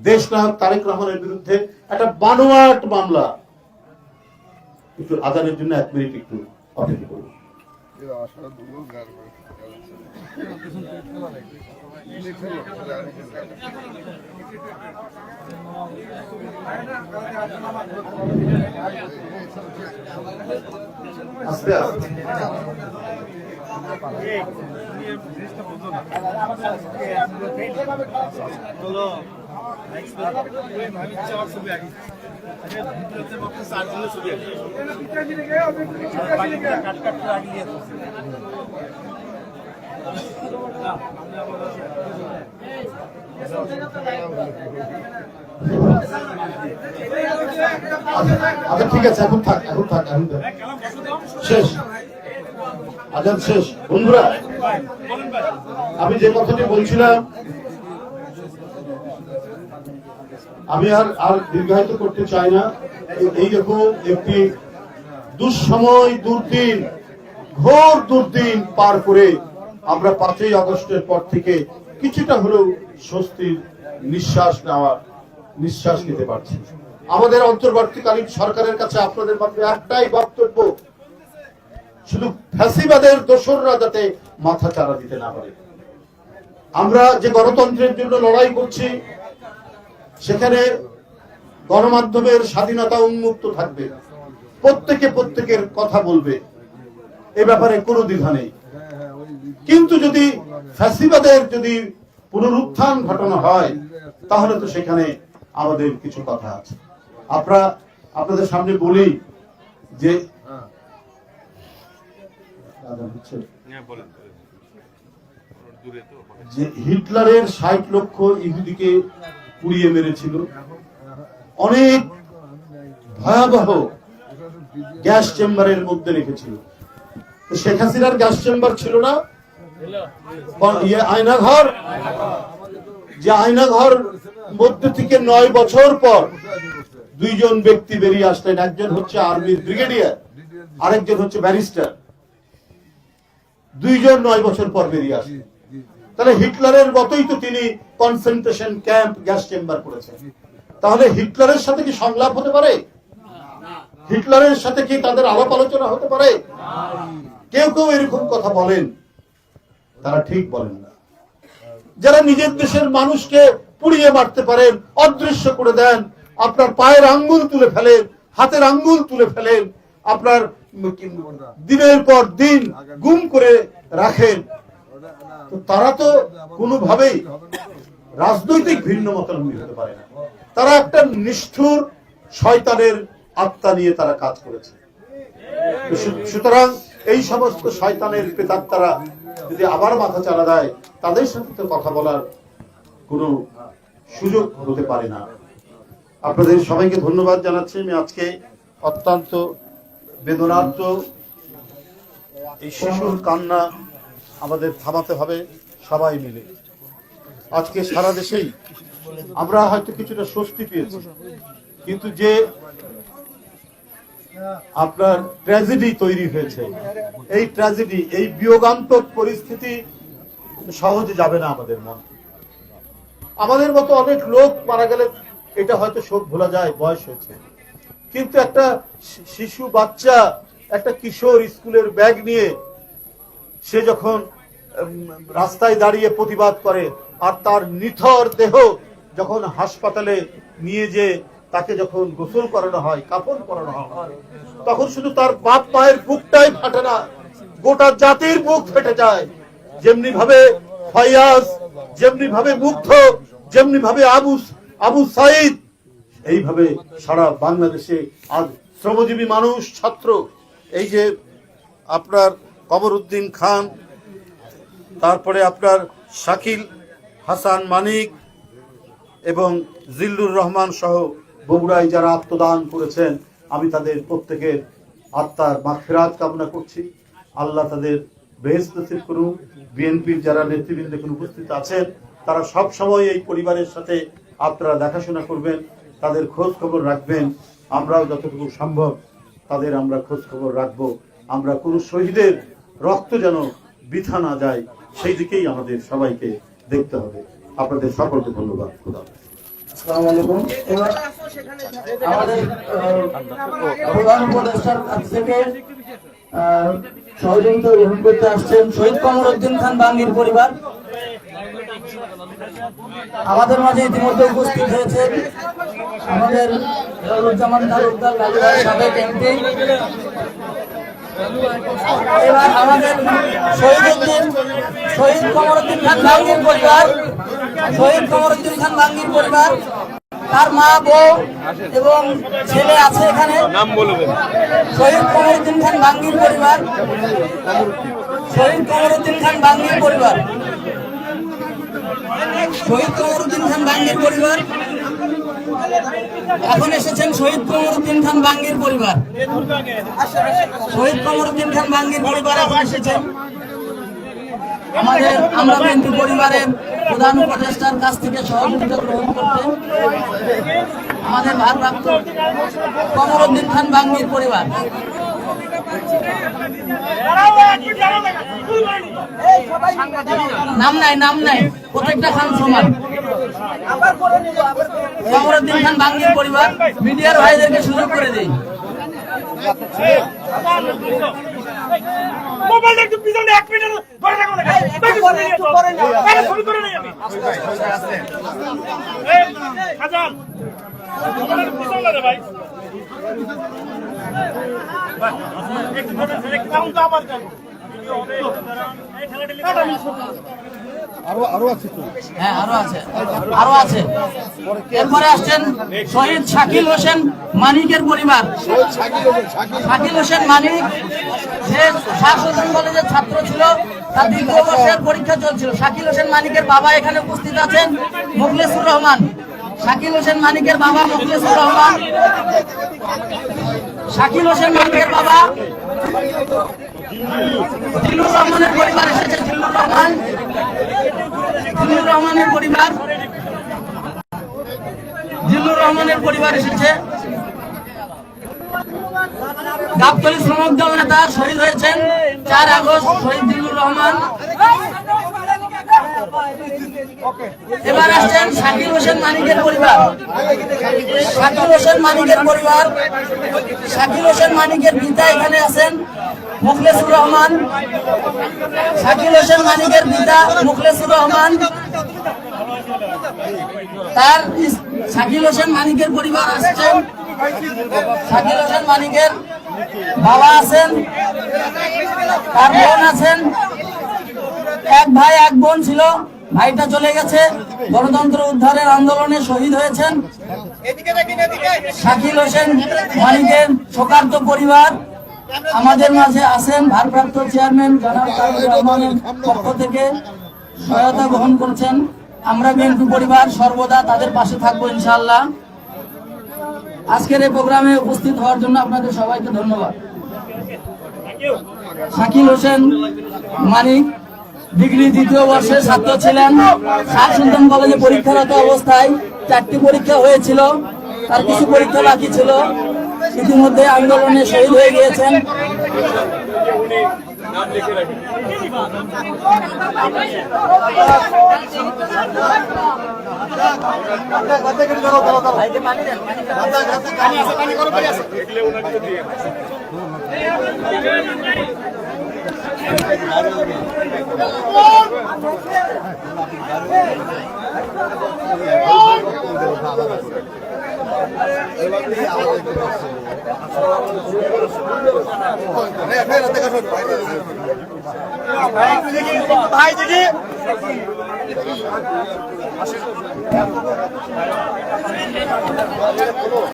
দেশ নায়ক তারেক রহমানের বিরুদ্ধে একটা বানোয়াট মামলা একটু আদানের জন্য এক মিনিট একটু অপেক্ষা করুন আস্তে আস্তে আচ্ছা ঠিক আছে, এখন থাক এখন থাক, এখন শেষ। আজাদ, শেষ। বন্ধুরা, আমি যে কথাটি বলছিলাম আমি আর আর দীর্ঘায়িত করতে চাই না। এই- এইরকম একটি দুঃসময় দুর্দিন, ঘোর দুর্দিন পার করে আমরা পাঁচই আগস্টের পর থেকে কিছুটা হলেও স্বস্তির নিঃশ্বাস নেওয়া নিঃশ্বাস নিতে পারছি। আমাদের অন্তর্বর্তীকালীন সরকারের কাছে আপনাদের মাধ্যমে একটাই বক্তব্য, শুধু ফ্যাসিবাদের দোসররা যাতে মাথা চারা দিতে না পারে। আমরা যে গণতন্ত্রের জন্য লড়াই করছি সেখানে গণমাধ্যমের স্বাধীনতা উন্মুক্ত থাকবে। প্রত্যেকে প্রত্যেকের কথা বলবে। এ ব্যাপারে কোনো দ্বিধা নেই। কিন্তু যদি ফ্যাসিবাদের যদি পুনরুত্থান ঘটনা হয়, তাহলে তো সেখানে আমাদের কিছু কথা আছে। আপনারা, আপনাদের সামনে বলি যে যে হিটলারের ষাট লক্ষ ইহুদিকে পুড়িয়ে মেরেছিল। অনেক ভয়াবহ গ্যাস চেম্বারের মধ্যে রেখেছিল। শেখ হাসিনার গ্যাস চেম্বার ছিল না? ইয়ে আয়নাঘর? যে আয়নাঘর মধ্যে থেকে নয় বছর পর দুইজন ব্যক্তি বেরিয়ে আসলেন। একজন হচ্ছে আর্মির ব্রিগেডিয়ার, আরেকজন হচ্ছে ব্যারিস্টার। দুইজন নয় বছর পর বেরিয়ে আসলেন। তাহলে হিটলারের মতোই তো তিনি কনসেন্ট্রেশন ক্যাম্প গ্যাস চেম্বার করেছেন তাহলে হিটলারের সাথে কি সংলাপ হতে পারে? হিটলারের সাথে কি তাদের আলাপ আলোচনা হতে পারে? কেউ কেউ এরকম কথা বলেন। তারা ঠিক বলেন না। যারা নিজের দেশের মানুষকে পুড়িয়ে মারতে পারেন, অদৃশ্য করে দেন, আপনার পায়ের আঙ্গুল তুলে ফেলেন, হাতের আঙ্গুল তুলে ফেলেন, আপনার দিনের পর দিন গুম করে রাখেন। তারা তো কোনোভাবেই রাজনৈতিক ভিন্ন মতানবী হতে পারে না। তারা একটা নিষ্ঠুর শয়তানের আত্মা নিয়ে তারা কাজ করেছে। সুতরাং এই সমস্ত শয়তানের প্রেতাত্মারা যদি আবার মাথা চালা দেয়, তাদের সাথে কথা বলার কোনো সুযোগ হতে পারে না। আপনাদের সবাইকে ধন্যবাদ জানাচ্ছি। আমি আজকে অত্যন্ত বেদনার্থ এই শিশুর কান্না আমাদের থামাতে হবে সবাই মিলে। আজকে সারা দেশেই আমরা হয়তো কিছুটা স্বস্তি পেয়েছি। কিন্তু যে আপনার ট্র্যাজেডি তৈরি হয়েছে, এই ট্র্যাজেডি এই বিয়োগান্তক পরিস্থিতি সহজে যাবে না আমাদের মন। আমাদের মতো অনেক লোক মারা গেলে এটা হয়তো শোক ভোলা যায়, বয়স হয়েছে। কিন্তু একটা শিশু, বাচ্চা, একটা কিশোর স্কুলের ব্যাগ নিয়ে সে যখন রাস্তায় দাঁড়িয়ে প্রতিবাদ করে আর তার নিথর দেহ যখন হাসপাতালে নিয়ে যে তাকে যখন গোসল করানো হয়, কাপড় পরানো হয়, তখন শুধু তার বাপ মায়ের বুকটাই ফাটে না, গোটা জাতির বুক ফেটে যায়। যেমনি ভাবে ফয়াজ যেমনি ভাবে মুগ্ধ যেমনি ভাবে আবু আবু সাইদ, এইভাবে সারা বাংলাদেশে আজ শ্রমজীবী মানুষ, ছাত্র। এই যে আপনার কমরউদ্দিন খান তারপরে আপনার শাকিল, হাসান মানিক এবং জিল্লুর রহমান সহ বগুড়ায় যারা আত্মদান করেছেন, আমি তাদের প্রত্যেকের আত্মার মাগফিরাত কামনা করছি। আল্লাহ তাদের নসিব করুন বিএনপির যারা নেতৃবৃন্দ এখানে উপস্থিত আছেন, তারা সব সময় এই পরিবারের সাথে আপনারা দেখাশোনা করবেন, তাদের খোঁজ খবর রাখবেন। আমরাও যতটুকু সম্ভব তাদের আমরা খোঁজ খবর রাখব। আমরা কোনো শহীদের রক্ত যেন বিথা না যায়। সেই দিকেই আমাদের সবাইকে দেখতে হবে। আপনাদের সকলকে ধন্যবাদ। খুদা আমাদের গ্রহণ করতে আসছেন শহীদ খান বাঙ্গির পরিবার। আমাদের মাঝে ইতিমধ্যে উপস্থিত হয়েছে আমাদের সাবেক এমপি। এবার আমাদের শহীদুদ্দিন শহীদ কমরউদ্দিন খান বাঙ্গির পরিবার শহীদ কমরউদ্দিন খান বাঙ্গির পরিবার তার মা বউ এবং ছেলে আছে এখানে। নাম বলবেন শহীদ কমরউদ্দিন খান বাঙ্গির পরিবার শহীদ কমরউদ্দিন খান বাঙ্গির পরিবার শহীদ কমরউদ্দিন খান বাঙ্গির পরিবার এখন এসেছেন শহীদ কমরউদ্দিন খান বাঙ্গির পরিবার। শহীদ কমরউদ্দিন খান বাঙ্গির পরিবার এখন এসেছেন। আমাদের আমরা বিএনপি পরিবারের প্রধান উপদেষ্টার কাছ থেকে সহযোগিতা গ্রহণ করতে আমাদের ভারপ্রাপ্ত কমরউদ্দিন খান বাঙ্গির পরিবার। নাম নাই নাম নাই, প্রত্যেকটা খান সমান। কমরউদ্দিন খান বাঙ্গির পরিবার মিডিয়ার ভাইদেরকে সুযোগ করে দিই মোবাইলটা একটু পিছনে এক মিনিট ধরে রাখো না একটু পরে একটু পরে না শুরু করে নাই আমি এই, হাজান মোবাইলটা পিছনে রে ভাই ভাই, একটু ধরে একটু তো আমার কাছে এই হ্যাঁ আরও আছে। আরও আছে। এরপরে আসছেন শহীদ শাকিল হোসেন মানিকের পরিবার। শাকিল হোসেন মানিক যে শাহসুলতান কলেজের ছাত্র ছিল তার দ্বিতীয় বর্ষের পরীক্ষা চলছিল। শাকিল হোসেন মানিকের বাবা এখানে উপস্থিত আছেন মুখলেসুর রহমান। শাকিল হোসেন মানিকের বাবা মুখলেসুর রহমান। শাকিল হোসেন মানিকের বাবা জিল্লুর রহমানের পরিবার এসেছে জিল্লুর রহমান জিল্লুর রহমানের পরিবার। জিল্লুর রহমানের পরিবার এসেছে। গাবতলী শ্রমিক দল নেতা শহীদ হয়েছেন। চার আগস্ট শহীদ জিল্লুর রহমান। এবার আসছেন শাকিল হোসেন মানিকের পরিবার। শাকিল হোসেন মানিকের পরিবার। শাকিল হোসেন মানিকের পিতা এখানে আছেন। মুখলেসুর রহমান, শাকিল হোসেন মানিকের পিতা মুখলেসুর রহমান, তার শাকিল হোসেন মানিকের পরিবার আসছেন। শাকিল হোসেন মানিকের বাবা আছেন, তার বোন আছেন। এক ভাই, এক বোন ছিল, ভাইটা চলে গেছে। গণতন্ত্র উদ্ধারের আন্দোলনে শহীদ হয়েছেন। শাকিল হোসেন মানিকের শোকার্ত পরিবার আমাদের মাঝে আছেন ভারপ্রাপ্ত চেয়ারম্যান জনাব রহমানের পক্ষ থেকে সহায়তা গ্রহণ করছেন। আমরা বিএনপি পরিবার সর্বদা তাদের পাশে থাকব ইনশাআল্লাহ। আজকের এই প্রোগ্রামে উপস্থিত হওয়ার জন্য আপনাদের সবাইকে ধন্যবাদ। শাকিল হোসেন মানিক, ডিগ্রি দ্বিতীয় বর্ষের ছাত্র ছিলেন। শাহ সুলতান কলেজে পরীক্ষারত অবস্থায় চারটি পরীক্ষা হয়েছিল, তার কিছু পরীক্ষা বাকি ছিল। ইতিমধ্যে আন্দোলনে শহীদ হয়ে গিয়েছেন। ভাই দেখি